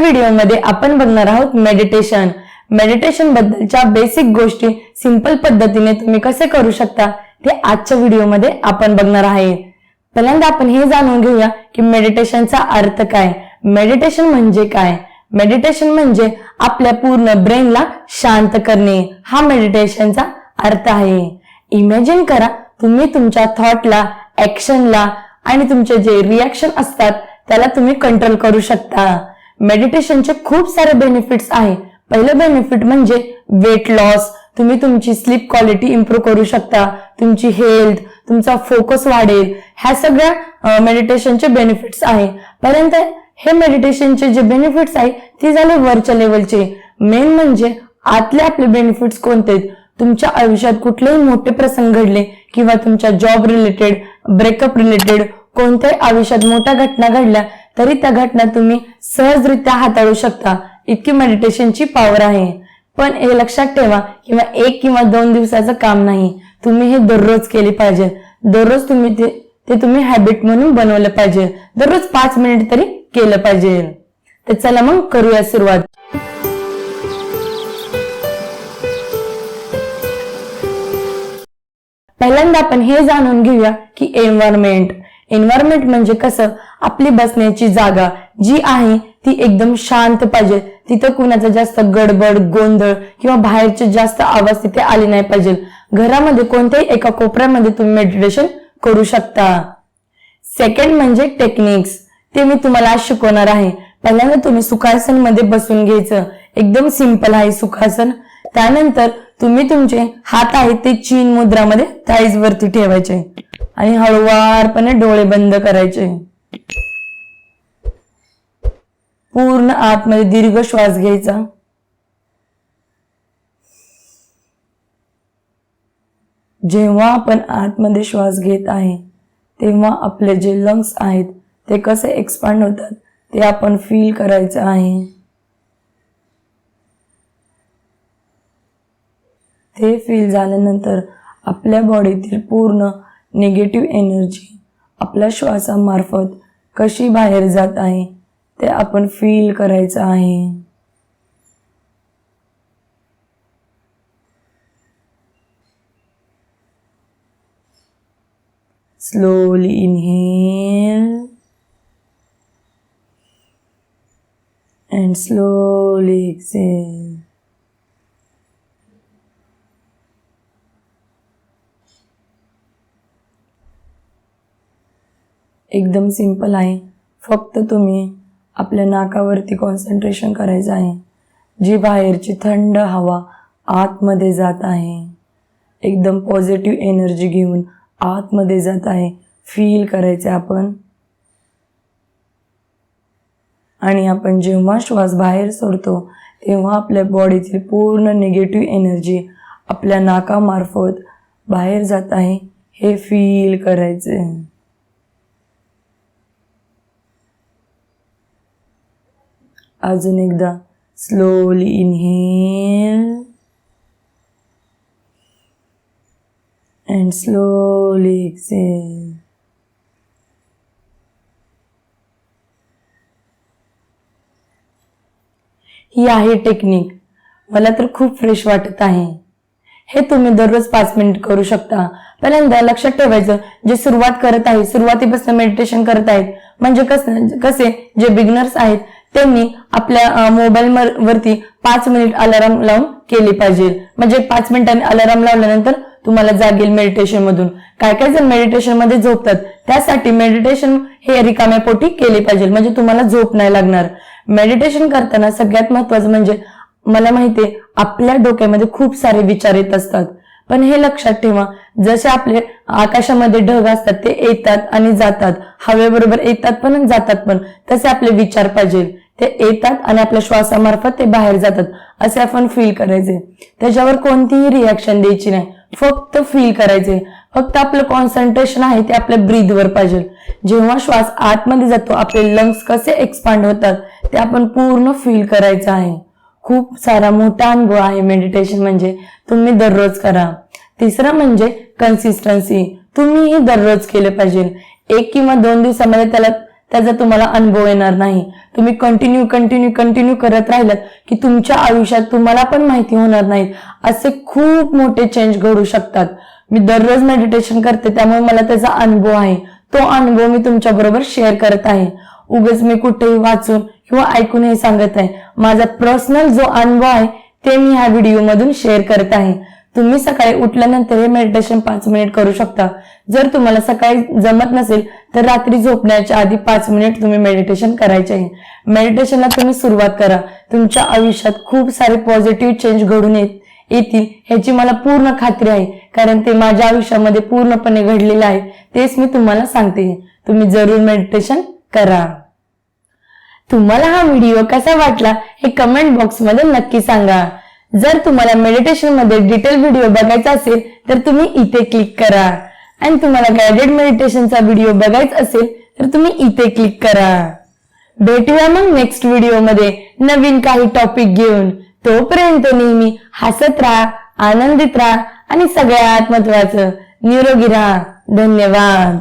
व्हिडिओमध्ये आपण बघणार आहोत मेडिटेशन मेडिटेशन बद्दलच्या बेसिक गोष्टी सिंपल पद्धतीने तुम्ही कसे करू शकता ते आजच्या व्हिडिओमध्ये आपण बघणार आहे. पहिल्यांदा आपण हे जाणून घेऊया की मेडिटेशनचा अर्थ काय? मेडिटेशन म्हणजे काय? मेडिटेशन म्हणजे आपल्या पूर्ण ब्रेनला शांत करणे. हा मेडिटेशनचा अर्थ आहे. इमॅजिन करा तुम्ही तुमच्या थॉटला ऍक्शनला आणि तुमचे जे रिॲक्शन असतात त्याला तुम्ही कंट्रोल करू शकता. मेडिटेशनचे खूप सारे बेनिफिट्स आहे. पहिलं बेनिफिट म्हणजे वेट लॉस तुम्ही तुमची स्लीप क्वालिटी इम्प्रूव्ह करू शकता. तुमची हेल्थ तुमचा फोकस वाढेल. ह्या सगळ्या मेडिटेशनचे बेनिफिट्स आहे. पर्यंत हे मेडिटेशनचे जे बेनिफिट्स आहे ते झाले वरच्या लेवलचे मेन म्हणजे आतले आपले बेनिफिट्स कोणते तुमच्या आयुष्यात कुठलेही मोठे प्रसंग घडले किंवा तुमच्या जॉब रिलेटेड ब्रेकअप रिलेटेड कोणत्याही आयुष्यात मोठ्या घटना घडल्या तरी त्या घटना तुम्ही सहजरित्या हाताळू शकता. इतकी मेडिटेशनची पॉवर आहे. पण हे लक्षात ठेवा किंवा एक किंवा दोन दिवसाचं काम नाही. तुम्ही हे दररोज केले पाहिजे. दररोज तुम्ही ते ते तुम्ही हॅबिट म्हणून बनवलं पाहिजे. दररोज पाच मिनिट तरी केलं पाहिजे. तर चला मग करूया सुरुवात. पहिल्यांदा आपण हे जाणून घेऊया की एन्व्हायरमेंट एन्व्हायरमेंट म्हणजे कसं? आपली बसण्याची जागा जी आहे ती एकदम शांत पाहिजे. तिथं कुणाचा जास्त गडबड गोंधळ किंवा बाहेरचे जास्त आवाज तिथे आले नाही पाहिजे. घरामध्ये कोणत्याही एका कोपऱ्यामध्ये तुम्ही मेडिटेशन करू शकता. सेकंड म्हणजे टेक्निक्स ते मी तुम्हाला आज शिकवणार आहे. पहिल्यांदा तुम्ही सुखासनमध्ये बसून घ्यायचं. एकदम सिंपल आहे सुखासन. त्यानंतर तुम्ही तुमचे हात आहेत ते चीन मुद्रामध्ये थाईज वरती ठेवायचे. आणि हळुवारपणे डोळे बंद करायचे. पूर्ण आतमध्ये दीर्घ श्वास घ्यायचा. जेव्हा आपण आतमध्ये श्वास घेत आहे तेव्हा आपले जे लंग्स आहेत ते कसे एक्सपांड होतात ते आपण फील करायचं आहे. ते फील झाल्यानंतर आपल्या बॉडीतील पूर्ण निगेटिव्ह एनर्जी आपल्या श्वासामार्फत कशी बाहेर जात आहे ते आपण फील करायचं आहे slowly inhale and slowly exhale. एकदम सिंपल आहे. फक्त तुम्ही आपल्या नाकावरती कॉन्सन्ट्रेशन करायचं आहे. जी बाहेरची थंड हवा आतमध्ये जात आहे. एकदम पॉझिटिव्ह एनर्जी घेऊन आतमध्ये जात आहे. फील करायचे आपण. आणि आपण जेव्हा श्वास बाहेर सोडतो तेव्हा आपल्या बॉडीतील पूर्ण निगेटिव्ह एनर्जी आपल्या नाकामार्फत बाहेर जात आहे. हे फील करायचे अजून एकदा. Slowly inhale and slowly exhale ही आहे टेक्निक मला तर खूप फ्रेश वाटत आहे. हे तुम्ही दररोज पाच मिनिट करू शकता. पहिल्यांदा लक्षात ठेवायचं जे सुरुवात करत आहे सुरुवातीपासून मेडिटेशन करत आहेत म्हणजे कसं कसे? जे बिगनर्स आहेत त्यांनी आपल्या मोबाईल वरती पाच मिनिट अलाराम लावून केली पाहिजे. म्हणजे पाच मिनिटांनी अलाराम लावल्यानंतर तुम्हाला जागेल मेडिटेशन मधून. काय काय जण मेडिटेशनमध्ये झोपतात त्यासाठी मेडिटेशन हे रिकाम्या पोटी केले पाहिजे. म्हणजे तुम्हाला झोप नाही लागणार. मेडिटेशन करताना सगळ्यात महत्वाचं म्हणजे मला माहितीये आपल्या डोक्यामध्ये खूप सारे विचार येत असतात. पण हे लक्षात ठेवा जसे आपले आकाशामध्ये ढग असतात ते येतात आणि जातात. हवेबरोबर येतात पण जातात पण. तसे आपले विचार पाहिजे. ते येतात आणि आपल्या श्वासामार्फत ते बाहेर जातात. असे आपण फील करायचे. त्याच्यावर कोणतीही रिॲक्शन द्यायची नाही. फक्त फील करायचे. फक्त आपलं कॉन्सन्ट्रेशन आहे ते आपल्या ब्रीदवर पाहिजे. जेव्हा श्वास आतमध्ये जातो आपले लंग्स कसे एक्सपांड होतात ते आपण पूर्ण फील करायचं आहे. खूप सारा मोठा अनुभव आहे मेडिटेशन म्हणजे. तुम्ही दररोज करा. तिसरं म्हणजे कन्सिस्टन्सी तुम्हीही दररोज केले पाहिजे. एक किंवा दोन दिवसामध्ये त्याला त्याचा तुम्हाला अनुभव येणार नाही. तुम्ही कंटिन्यू कंटिन्यू कंटिन्यू करत राहिलात की तुमच्या आयुष्यात तुम्हाला पण माहिती होणार नाही. असे खूप मोठे चेंज घडू शकतात. मी दररोज मेडिटेशन करते त्यामुळे मला त्याचा अनुभव आहे. तो अनुभव मी तुमच्या बरोबर शेअर करत आहे. उगाच मी कुठेही वाचून किंवा ऐकून हे सांगत आहे माझा पर्सनल जो अनुभव आहे ते मी ह्या व्हिडिओ मधून शेअर करत आहे. तुम्ही सकाळी उठल्यानंतर हे मेडिटेशन पाच मिनिट करू शकता. जर तुम्हाला सकाळी जमत नसेल तर रात्री झोपण्याच्या आधी पाच मिनिट तुम्ही मेडिटेशन करायचे आहे. मेडिटेशनला तुम्ही सुरुवात करा. तुमच्या आयुष्यात खूप सारे पॉझिटिव्ह चेंज घडून येत येतील ह्याची मला पूर्ण खात्री आहे. कारण ते माझ्या आयुष्यामध्ये पूर्णपणे घडलेलं आहे. तेच मी तुम्हाला सांगते. तुम्ही जरूर मेडिटेशन करा. तुम्हाला हा व्हिडिओ कसा वाटला हे कमेंट बॉक्समध्ये नक्की सांगा. जर तुम्हाला मेडिटेशनमध्ये डिटेल व्हिडिओ बघायचा असेल तर तुम्ही इथे क्लिक करा. आणि तुम्हाला गायडेड मेडिटेशनचा व्हिडिओ बघायचा असेल तर तुम्ही इथे क्लिक करा. भेटूया मग नेक्स्ट व्हिडिओमध्ये नवीन काही टॉपिक घेऊन. तोपर्यंत नेहमी हसत राहा आनंदित राहा आणि सगळ्यात महत्वाचं निरोगी राहा. धन्यवाद.